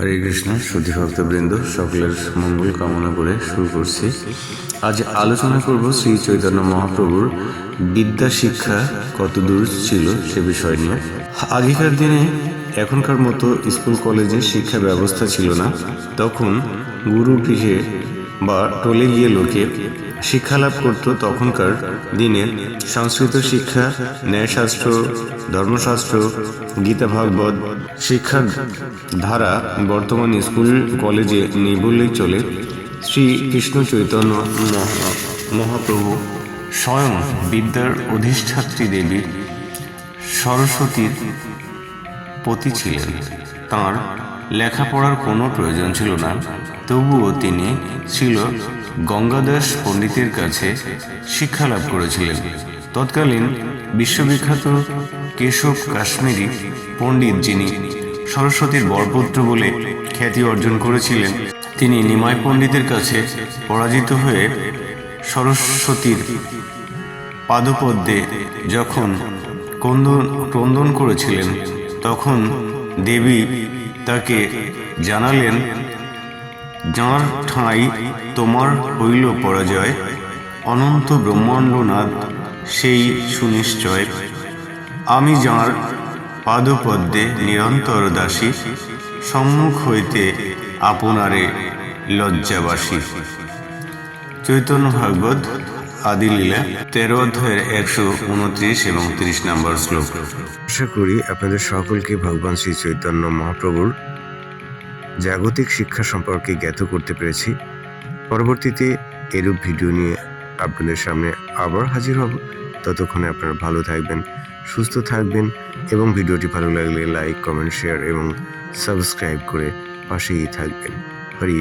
হরে কৃষ্ণ সুধী ভক্তবৃন্দ, সকলের মঙ্গল কামনা করে শুরু করছি। আজ আলোচনা করব শ্রী চৈতন্য মহাপ্রভুর বিদ্যা শিক্ষা কত দূর ছিল সে বিষয় নিয়ে। আগেকার দিনে এখনকার মতো স্কুল, কলেজে শিক্ষা ব্যবস্থা ছিল না। তখন গুরু গৃহে বা টলে গিয়ে লোকে শিক্ষা লাভ করত তখনকার দিনে সংস্কৃত শিক্ষা, ন্যায়শাস্ত্র, ধর্মশাস্ত্র, গীতা ভাগবত শিক্ষার ধারা বর্তমান স্কুল, কলেজে নেই বললেই চলে। শ্রী কৃষ্ণ চৈতন্য মহা- মহাপ্রভু স্বয়ং বিদ্যার অধিষ্ঠাত্রী দেবী সরস্বতীর পতি ছিলেন। তাঁর লেখাপড়ার কোনো প্রয়োজন ছিল না। তবুও তিনি ছিল গঙ্গাদাস পণ্ডিতের কাছে শিক্ষা লাভ করেছিলেন। তৎকালীন বিশ্ববিখ্যাত কেশব কাশ্মীরি পণ্ডিত যিনি সরস্বতীর বরপুত্র বলে খ্যাতি অর্জন করেছিলেন, তিনি নিমাই পণ্ডিতের কাছে পরাজিত হয়ে সরস্বতীর পাদপদ্মে যখন ক্রন্দন ক্রন্দন করেছিলেন, তখন দেবী তাকে জানালেন, যাঁর ঠাঁই তোমার হইল পরাজয়, অনন্ত ব্রহ্মাণ্ডনাথ সেই সুনিশ্চয়। আমি যাঁর পাদপদ্মে নিরন্তর দাসী, সম্মুখ হইতে আপনারে লজ্জাবাসী। চৈতন্য ভাগবত আদিলীলা তেরো অধ্যায়ের একশো উনত্রিশ এবং তিরিশ নম্বর শ্লোক। আশা করি আপনাদের সকলকে ভগবান শ্রী চৈতন্য মহাপ্রভুর জাগতিক শিক্ষা সম্পর্কে জ্ঞাত করতে পেরেছি। পরবর্তীতে এরূপ ভিডিও নিয়ে আপনাদের সামনে আবার হাজির হব। ততক্ষণে আপনারা ভালো থাকবেন, সুস্থ থাকবেন এবং ভিডিওটি ভালো লাগলে লাইক, কমেন্ট, শেয়ার এবং সাবস্ক্রাইব করে পাশেই থাকবেন। হরি